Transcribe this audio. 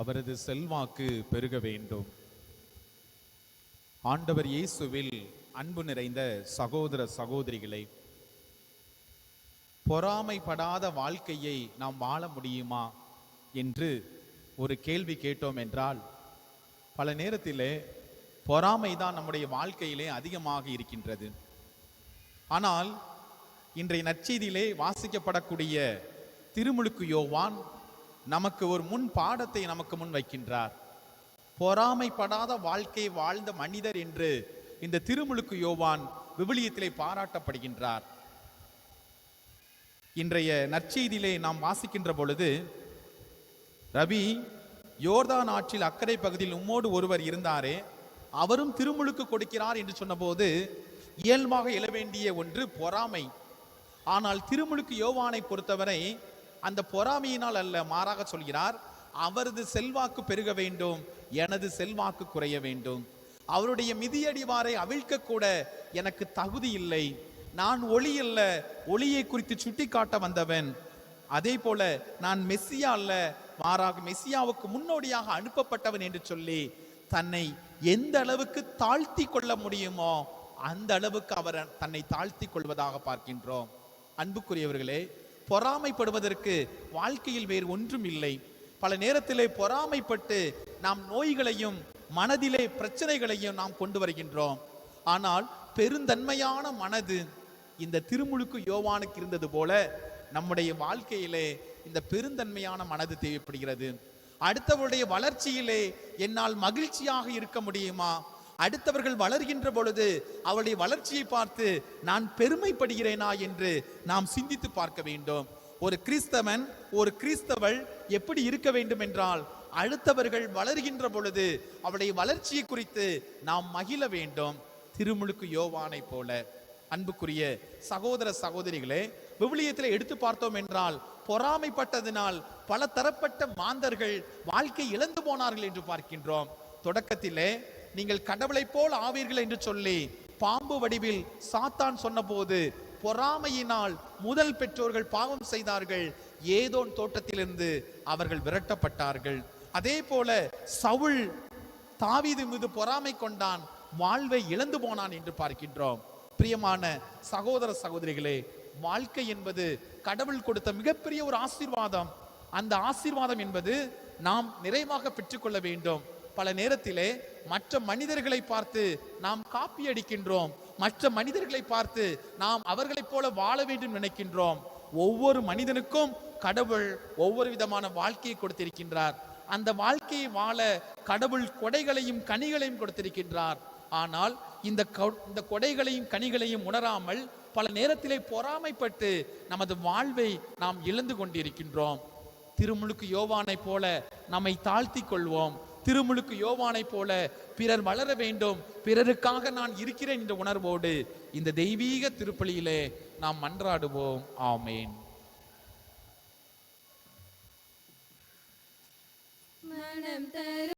அவரது செல்வாக்கு பெருக வேண்டும். ஆண்டவர் இயேசுவில் அன்பு நிறைந்த சகோதர சகோதரிகளை பொறாமைப்படாத வாழ்க்கையை நாம் வாழ முடியுமா என்று ஒரு கேள்வி கேட்டோம் என்றால் பல நேரத்திலே பொறாமை தான் நம்முடைய வாழ்க்கையிலே அதிகமாக இருக்கின்றது. ஆனால் இன்றைய நற்செய்தியிலே வாசிக்கப்படக்கூடிய திருமுழுக்கு யோவான் நமக்கு ஒரு முன் பாடத்தை நமக்கு முன் வைக்கின்றார். பொறாமைப்படாத வாழ்க்கை வாழ்ந்த மனிதர் என்று இந்த திருமுழுக்கு யோவான் விவிலியத்திலே பாராட்டப்படுகின்றார். இன்றைய நற்செய்தியிலே நாம் வாசிக்கின்ற பொழுது ரவி யோர்தான் ஆற்றில் அக்கறை பகுதியில் உம்மோடு ஒருவர் இருந்தாரே அவரும் திருமுழுக்கு கொடுக்கிறார் என்று சொன்னபோது இயல்பாக எழ வேண்டிய ஒன்று பொறாமை. ஆனால் திருமுழுக்கு யோவானை பொறுத்தவரை அந்த பொறாமையினால் அல்ல மாறாக சொல்கிறார் அவரது செல்வாக்கு பெருக வேண்டும் எனது செல்வாக்கு குறைய வேண்டும். அவருடைய மிதியடிவாரை அவிழ்க்க கூட எனக்கு தகுதி இல்லை. நான் ஒளி அல்ல ஒளியை குறித்து சுட்டிக்காட்ட வந்தவன். அதே போல நான் மெஸ்ஸியா அல்ல மாறாக மெஸ்ஸியாவுக்கு முன்னோடியாக அனுப்பப்பட்டவன் என்று சொல்லி தன்னை எந்த அளவுக்கு தாழ்த்தி கொள்ள முடியுமோ அந்த அளவுக்கு அவர் தன்னை தாழ்த்தி கொள்வதாக பார்க்கின்றோம். அன்புக்குரியவர்களே பொறாமைப்படுவதற்கு வாழ்க்கையில் வேறு ஒன்றும் இல்லை. பல நேரத்திலே பொறாமைப்பட்டு நாம் நோய்களையும் மனதிலே பிரச்சனைகளையும் நாம் கொண்டு வருகின்றோம். ஆனால் பெருந்தன்மையான மனது இந்த திருமுழுக்கு யோவானுக்கு இருந்தது போல நம்முடைய வாழ்க்கையிலே இந்த பெருந்தன்மையான மனது தேவைப்படுகிறது. அடுத்தவருடைய வளர்ச்சியிலே என்னால் மகிழ்ச்சியாக இருக்க முடியுமா? அடுத்தவர்கள் வளர்கின்ற பொழுது அவளுடைய வளர்ச்சியை பார்த்து நான் பெருமைப்படுகிறேனா? என்று நாம் சிந்தித்து பார்க்க வேண்டும். ஒரு கிறிஸ்தவன் ஒரு கிறிஸ்தவள் எப்படி இருக்க வேண்டும் என்றால் அடுத்தவர்கள் வளர்கின்ற பொழுது அவளுடைய வளர்ச்சியை குறித்து நாம் மகிழ வேண்டும். திருமுழுக்கு யோவானை போல. அன்புக்குரிய சகோதர சகோதரிகளே விவிலியத்தில் எடுத்து பார்த்தோம் என்றால் பொறாமைப்பட்டதினால் பல தரப்பட்ட மாந்தர்கள் வாழ்க்கை இழந்து போனார்கள் என்று பார்க்கின்றோம். தொடக்கத்திலே நீங்கள் கடவுளைப் போல் ஆவீர்கள் என்று சொல்லி பாம்பு வடிவில் சாத்தான் சொன்னபோது பொறாமையினால் முதல் பெற்றோர்கள் பாவம் செய்தார்கள். ஏதோன் தோட்டத்திலிருந்து அவர்கள் விரட்டப்பட்டார்கள். அதே போல சவுல் தாவீது மீது பொறாமை கொண்டான் வாழ்வை இழந்து போனான் என்று பார்க்கின்றோம். பிரியமான சகோதர சகோதரிகளே வாழ்க்கை என்பது கடவுள் கொடுத்த மிகப்பெரிய ஒரு ஆசீர்வாதம். அந்த ஆசீர்வாதம் என்பது நாம் நிறைவாக பெற்றுக்கொள்ள வேண்டும். பல நேரத்திலே மற்ற மனிதர்களை பார்த்து நாம் காப்பி அடிக்கின்றோம் மற்ற மனிதர்களை பார்த்து நாம் அவர்களைப் போல வாழ வேண்டும் நினைக்கின்றோம். ஒவ்வொரு மனிதனுக்கும் கடவுள் ஒவ்வொரு விதமான வாழ்க்கையை கொடுத்திருக்கின்றார். அந்த வாழ்க்கையை வாழ கடவுள் கொடைகளையும் கனிகளையும் கொடுத்திருக்கின்றார். ஆனால் இந்த கொ- இந்த கொடைகளையும் கனிகளையும் உணராமல் பல நேரத்திலே பொறாமைப்பட்டு நமது வாழ்வை நாம் இழந்து கொண்டிருக்கின்றோம். திருமுழுக்கு யோவானைப் போல நம்மை தாழ்த்தி கொள்வோம். திருமுழுக்கு யோவானைப் போல பிறர் வளர வேண்டும் பிறருக்காக நான் இருக்கிறேன் என்ற உணர்வோடு இந்த தெய்வீக திருப்பலியிலே நாம் மன்றாடுவோம். ஆமேன். மனம் தரும்